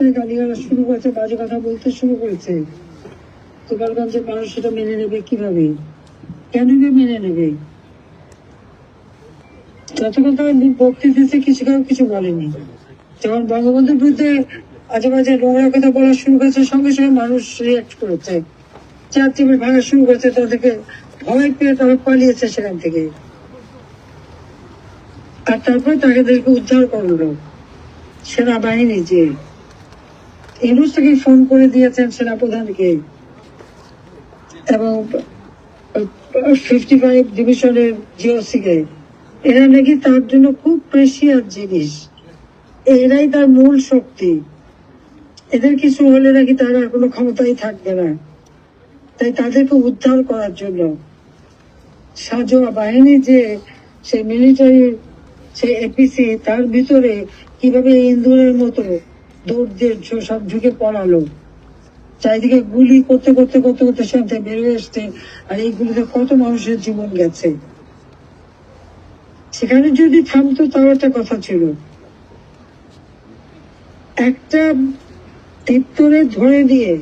গালিগালা শুরু করেছে বাজে কথা বলতে শুরু করেছে গোপালগঞ্জের মানুষ সেটা মেনে নেবে কীভাবে? কেন মেনে নেবে? যতক্ষণ কিছু কিছু বলেনি। যখন বঙ্গবন্ধুর বিরুদ্ধে আজে বাজে নোংরা কথা বলা শুরু করেছে, সঙ্গে সঙ্গে মানুষ রিয়াক্ট করেছে। চার ভাঙা শুরু করেছে, তাদেরকে ভয় পেয়ে তারা পালিয়েছে সেখান থেকে। আর তারপরে তাদেরকে উদ্ধার করল। সেনাবাহিনী যে ইউনুস ফোন করে দিয়েছেন সেনাপ্রধানকে। এবং ফিফটি ফাইভ ডিভিশনের জিওসি কে। এরা নাকি তার জন্য খুব প্রেশিয়াস জিনিস। এরাই তার মূল শক্তি। এদের কিছু হলে নাকি তার কোনো ক্ষমতাই থাকবে না। তাই তাদেরকে উদ্ধার করার জন্য সাজোয়া বাহিনী যে সেই মিলিটারি সেই এপিসি তার ভিতরে কীভাবে ইন্দুরের মতো দৌড় দিয়ে সব ঢুকে পড়ালো। চারিদিকে গুলি করতে করতে করতে করতে সেখান থেকে বেরিয়ে এসছে আর এই গুলিতে কত মানুষের জীবন গেছে। সেখানে যদি থামতো তাও একটা কথা ছিল। একটা তীপ্তরে ধরে দিয়ে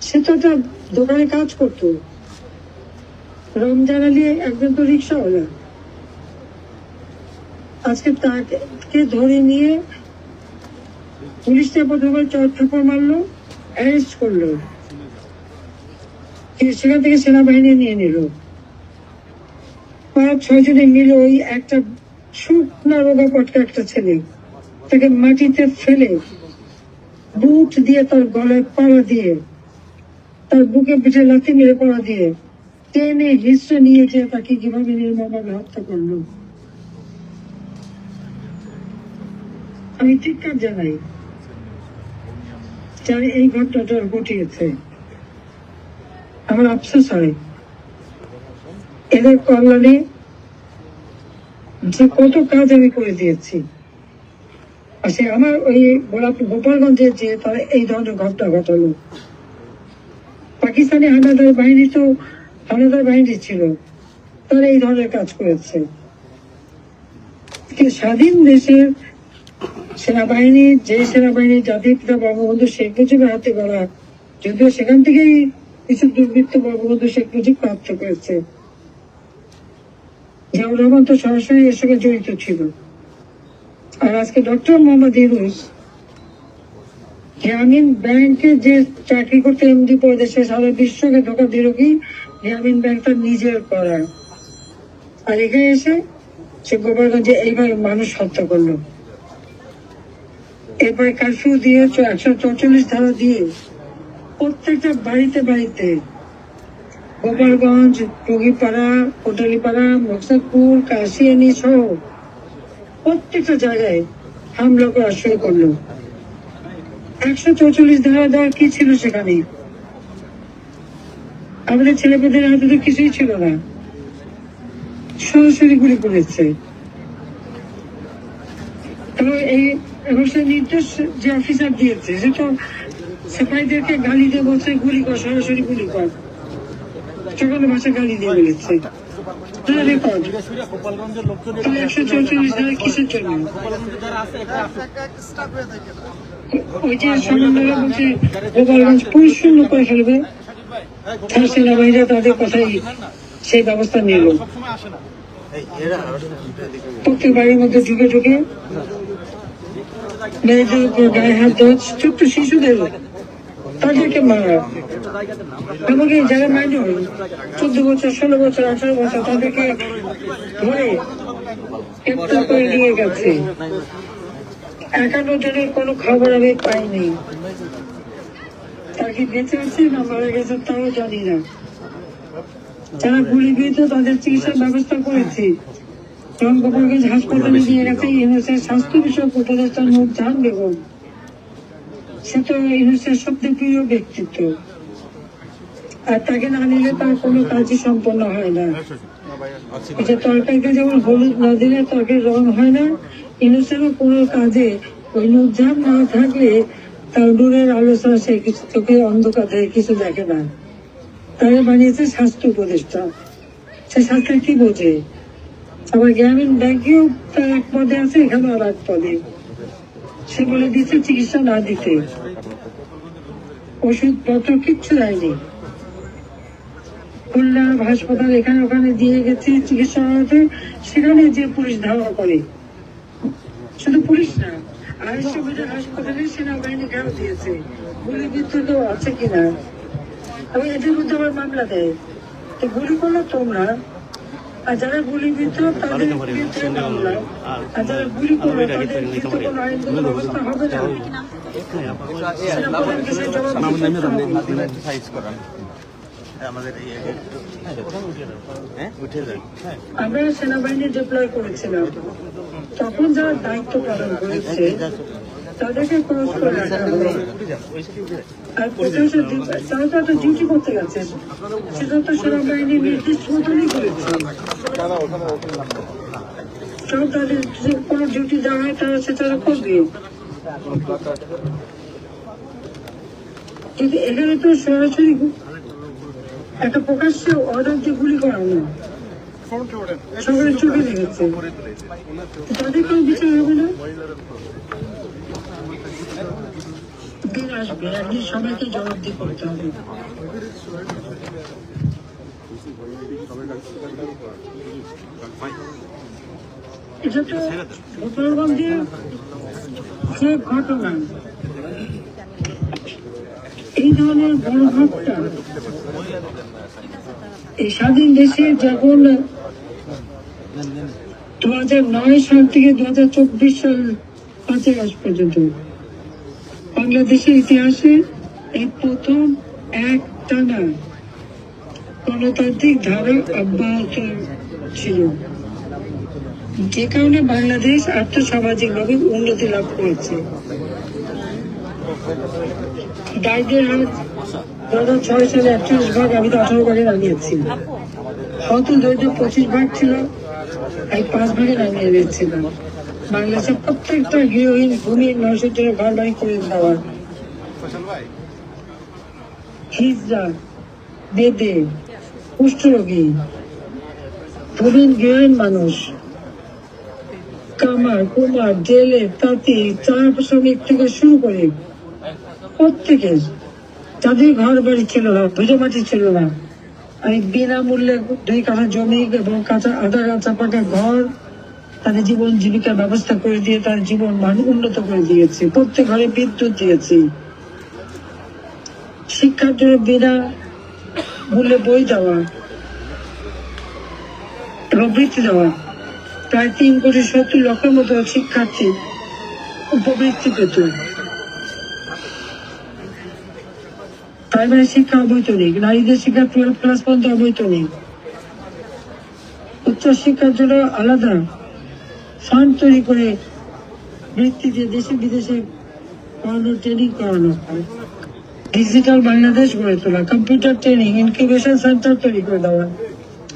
সে তো একটা দোকানে কাজ করতো। রমজান আলী একজন তো রিক্সাওয়ালা। আজকে তাকে ধরে নিয়ে পুলিশটা প্রথমে চর মারলো অ্যারেস্ট করল। সেখান থেকে সেনাবাহিনী নিয়ে নিল। পাঁচ, ছয় জনে মিলে ওই একটা শুকনা রোগা পটকা একটা ছেলে, তাকে মাটিতে ফেলে বুট দিয়ে তার গলায় পাড়া দিয়ে, তার বুকে পিঠে লাথি মেরে পাড়া দিয়ে, টেনে হিস্ট্রে নিয়ে যে তাকে কীভাবে নির্মমভাবে হত্যা করল। আমি চিৎকার জানাই। যারা এই ঘটনাটা ঘটিয়েছে। আমার আফসোস হয়। এদের কল্যাণে যে কত কাজ আমি করে দিয়েছি। সে আমার ওই গোপালগঞ্জে যে তারা এই ধরনের ঘটনা ঘটালো। পাকিস্তানি হানাদার বাহিনী তো হানাদার বাহিনী ছিল। তারা এই ধরনের কাজ করেছে। স্বাধীন দেশের সেনাবাহিনী, যে সেনাবাহিনী জাতির পিতা বঙ্গবন্ধু শেখ মুজিবের হাতে গড়া, যদিও সেখান থেকেই কিছু দুর্বৃত্ত বঙ্গবন্ধু শেখ মুজিব প্রাপ্ত করেছে। জিয়াউর রহমান তো সরাসরি এর সঙ্গে জড়িত ছিল। আর আজকে ডক্টর মোহাম্মদ ইউনুস গ্রামীণ ব্যাংকে যে চাকরি করতে এমডি পদে, সে সারা বিশ্বকে ধোকা দিল কি? গ্রামীণ ব্যাংক তার নিজের করা আর এখানে এসে সে গোপালগঞ্জে এইভাবে মানুষ হত্যা করল। এরপরে কারফিউ দিয়ে একশো চৌচল্লিশ ধারা দিয়ে প্রত্যেকটা বাড়িতে বাড়িতে গোপালগঞ্জ টুগিপাড়া কোটালিপাড়া, মকসাদপুর, কাশিয়ানি সহ প্রত্যেকটা জায়গায় হামলা করা শুরু করল। একশো চৌচল্লিশ ধারা দেওয়ার কি ছিল সেখানে? আমাদের ছেলেমেয়েদের হাতে তো কিছুই ছিল না। সরাসরি গুলি করেছে। এই এবং সে নির্দেশ যে অফিসার দিয়েছে সে তো সিপাহীদেরকে গালি দিয়ে বলছে গুলি কর সরাসরি গুলি কর। সকল ভাষা গালি দিয়ে বলেছে। একশো চৌচল্লিশ ধারা কিসের জন্য? গোপালগঞ্জে যারা আছে এখানে আছে ওই যে সমন্বয় বলছে গোপালগঞ্জ পরিশূন্য করে ফেলবে। সেনাবাহিনীরা তাদের কথাই সেই ব্যবস্থা নিল। প্রত্যেক বাড়ির মধ্যে ঢুকে ঢুকে মেয়েদের উপর গায়ে হাত দেওয়া ছোট্ট শিশুদের তাদেরকে মারা। এমনকি যারা চোদ্দ বছর, ষোলো বছর, আঠারো বছর, তাদেরকে ধরে গ্রেপ্তার করে নিয়ে গেছে। একান্ন জনের কোনো খবর আমি পাইনি। তার কি বেঁচে আছে না মারা গেছে তাও জানি না। যারা গুলিবিদ্ধ তাদের চিকিৎসার ব্যবস্থা করেছি। এবং গোপালগঞ্জ হাসপাতালে নিয়ে গেছে ইউনুসের স্বাস্থ্য বিষয়ক উপদেষ্টা নূরজাহান বেগম। সে তো ইউনুসের সবচেয়ে প্রিয় ব্যক্তিত্ব। আর তাকে না নিলে তার কোনো কাজই সম্পন্ন হয় না। যে তরকারিতে যেমন হলুদ না দিলে তরকারি রং হয় না ইউনুসেরও কোনো কাজে ওই নূরজাহান না থাকলে তার নূরের আলোচনা সে কিছু চোখে অন্ধকার থেকে কিছু দেখে না। তারা বানিয়েছে স্বাস্থ্য উপদেষ্টা। সে স্বাস্থ্য কি বোঝে? আবার গ্রামীণ ব্যাংকেও তার এক পদে আছে এখানে আর এক পদে। সে বলে দিচ্ছে চিকিৎসা না দিতে। ওষুধপত্র কিচ্ছু দেয়নি। খুলনা হাসপাতাল এখানে ওখানে দিয়ে গেছে চিকিৎসা সেখানে যে পুলিশ ধাওয়া করে। শুধু পুলিশ না আড়াইশো হাসপাতালে সেনাবাহিনী ঘেরাও দিয়েছে। গুলি বিদ্যুৎ আছে কিনা? আমি এদের মধ্যে আবার মামলা দেয়। তো গুলি করল তোমরা আর যারা তাদের বিরুদ্ধে মামলা আর গুলি তাদের বিরুদ্ধে কোনো আইনগত ব্যবস্থা হবে না। হ্যাঁ আমরা সেনাবাহিনী ডিপ্লয় করেছিলাম। তখন যারা দায়িত্ব পালন করেছে তাদেরকে ক্রস রাখা হবে আর প্রশাসন তারা তো একটা ডিউটি করতে গেছেন সেটা তো সেনাবাহিনীর নির্দিষ্ট মতনই করেছে সব তাদের কোনো ডিউটি দেওয়া হয় তারা সেটা করবে কিন্তু এখানে তো সরাসরি একটা প্রকাশ্যে অর্ডার দিয়ে গুলি করানো সবাই চোখে লেগেছে তাদের কোনো বিচার ঘটনা এই ধরনের এই স্বাধীন দেশে যখন দু হাজার নয় সাল থেকে দু হাজার চব্বিশ সাল পাঁচই আজ পর্যন্ত। বাংলাদেশের ইতিহাসে এই প্রথম এক টানা গণতান্ত্রিক ধারা অব্যাহত ছিল। যে কারণে বাংলাদেশ আর্থসামাজিকভাবে উন্নতি লাভ করেছে। দারিদ্রের হার দু হাজার ছয় সালে একচল্লিশ ভাগ, আমি তো আঠারো ভাগে নামিয়েছি হয়তো দরিদ্র পঁচিশ ভাগ ছিল। এই পাঁচ নামিয়ে দিয়েছিলাম বাংলাদেশের প্রত্যেকটা গৃহহীন করে দেওয়া হিজড়া, বেদে, কুষ্ঠরোগী গৃহহীন মানুষ। কামার, কুমার, জেলে, তাঁতি, চা শ্রমিক থেকে শুরু করে। প্রত্যেকের যাদের ঘর বাড়ি ছিল না, ভেজে মাটি ছিল না। আমি বিনামূল্যে দুই কাঠা জমি এবং কাঁচা আধা কাঁচা পাকা ঘর, তাদের জীবন জীবিকার ব্যবস্থা করে দিয়ে তার জীবন মান উন্নত করে দিয়েছি। প্রত্যেক ঘরে বিদ্যুৎ দিয়েছি। শিক্ষার জন্য বিনা মূল্যে বই দেওয়া এবং বৃত্তি দেওয়া, প্রায় তিন কোটি সত্তর লক্ষের মতো শিক্ষার্থী উপবৃত্তি পেত। প্রাইমারি শিক্ষা অবৈতনিক, নারীদের শিক্ষা টুয়েলভ ক্লাস পর্যন্ত অবৈতনিক। উচ্চ শিক্ষার জন্য আলাদা ফান্ড তৈরি করে দিয়ে দেশে বিদেশে করানো ট্রেনিং করানো ডিজিটাল বাংলাদেশ গড়ে তোলা কম্পিউটার ট্রেনিং ইনকিউবেশন সেন্টার তৈরি করে দেওয়া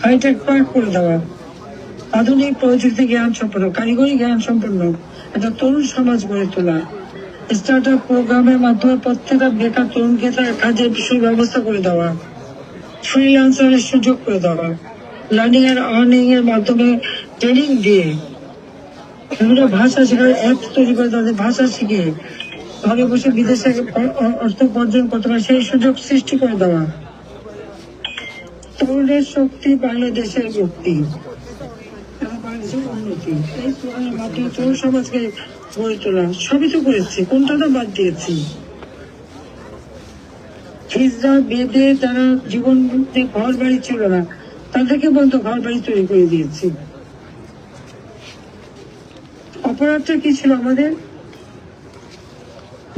হাইটেক পার্ক করে দেওয়া, আধুনিক প্রযুক্তি জ্ঞান সম্পন্ন, কারিগরি জ্ঞান সম্পন্ন একটা তরুণ সমাজ গড়ে তোলা। স্টার্ট আপ প্রোগ্রামের মাধ্যমে প্রত্যেকটা বেকার তরুণকে তার কাজের সুব্যবস্থা করে দেওয়া ফ্রিল্যান্সারের সুযোগ করে দেওয়া লার্নিং এন্ড আর্নিং এর মাধ্যমে ট্রেনিং দিয়ে। বিভিন্ন ভাষা শেখার অ্যাপ তৈরি করে তাদের ভাষা ঘরে বসে বিদেশে অর্থ উপার্জন করতে পারে, সেই সুযোগ সৃষ্টি করে দেওয়া। তরুণের শক্তি বাংলাদেশের মুক্তি। উন্নতি। এই মাধ্যমে তরুণ সমাজকে গড়ে তোলা সবই তো করেছি, কোনটা তো বাদ দিয়েছি। যারা জীবন ঘর বাড়ি ছিল না, তাদেরকে ঘর বাড়ি তৈরি করে দিয়েছি। অপরাধটা কি ছিল আমাদের?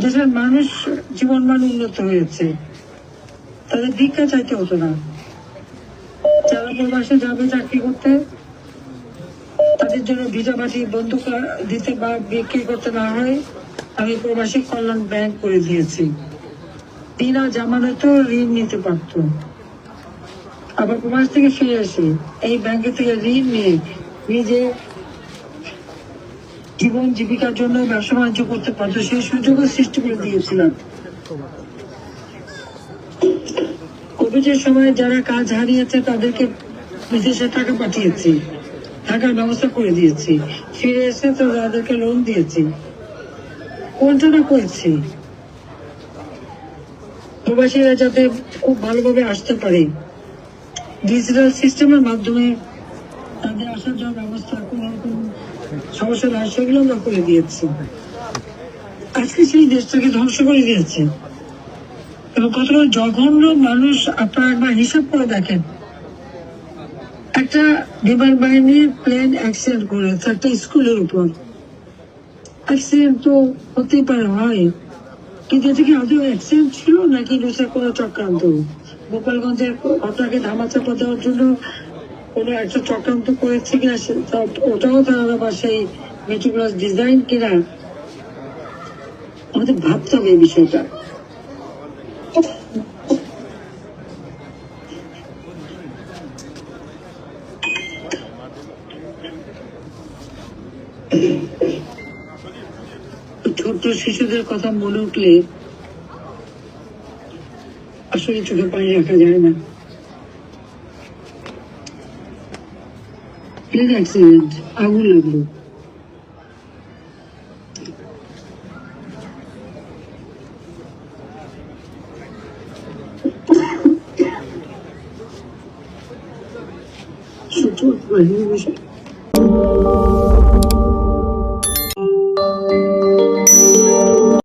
দেশের মানুষ জীবন মান উন্নত হয়েছে, তাদের ভিক্ষা চাইতে হতো না। যারা প্রবাসে যাবে চাকরি করতে তাদের জন্য ভিজা পাঠি বন্ধু দিতে বা বিক্রি করতে না হয়, আমি প্রবাসী কল্যাণ ব্যাংক করে দিয়েছি। বিনা জামানতেও ঋণ নিতে পারতো। আবার প্রবাস থেকে ফিরে এসে এই ব্যাংকে থেকে ঋণ নিয়ে নিজে জীবন জীবিকার জন্য ব্যবসা বাণিজ্য করতে পারতো, সেই সুযোগও সৃষ্টি করে দিয়েছিলাম। কোভিডের সময় যারা কাজ হারিয়েছে, তাদেরকে বিদেশে টাকা পাঠিয়েছি। টাকার ব্যবস্থা করে দিয়েছি। ফিরে এসে তো তাদেরকে লোন দিয়েছি। কোনটা না করেছি? প্রবাসীরা যাতে খুব ভালোভাবে আসতে পারে। ডিজিটাল সিস্টেমের মাধ্যমে তাদের আসার জন্য ব্যবস্থা, কোনো রকম সমস্যা না হয় সেগুলো আমরা করে দিয়েছি। আজকে সেই দেশটাকে ধ্বংস করে দিয়েছে। এবং কতটা জঘন্য মানুষ আপনারা একবার হিসাব করে দেখেন। একটা বিমান বাহিনীর প্লেন অ্যাক্সিডেন্ট করেছে একটা স্কুলের উপর। অ্যাক্সিডেন্ট তো হতেই পারে, হয়। কিন্তু এটা কি আদৌ অ্যাক্সিডেন্ট ছিল নাকি এটা কোনো চক্রান্ত? গোপালগঞ্জের ঘটনাকে ধামাচাপা দেওয়ার জন্য কোনো একটা চক্রান্ত করেছে কিনা ওটাও তারা আবার সেই মেট্রোপ্লাস ডিজাইন কিনা? আমাদের ভাবতে হবে এই বিষয়টা। ছোট্ট শিশুদের কথা মনে উঠলে আসলে চোখে পানি রাখা যায় না। প্লেন অ্যাক্সিডেন্ট আগুন লাগল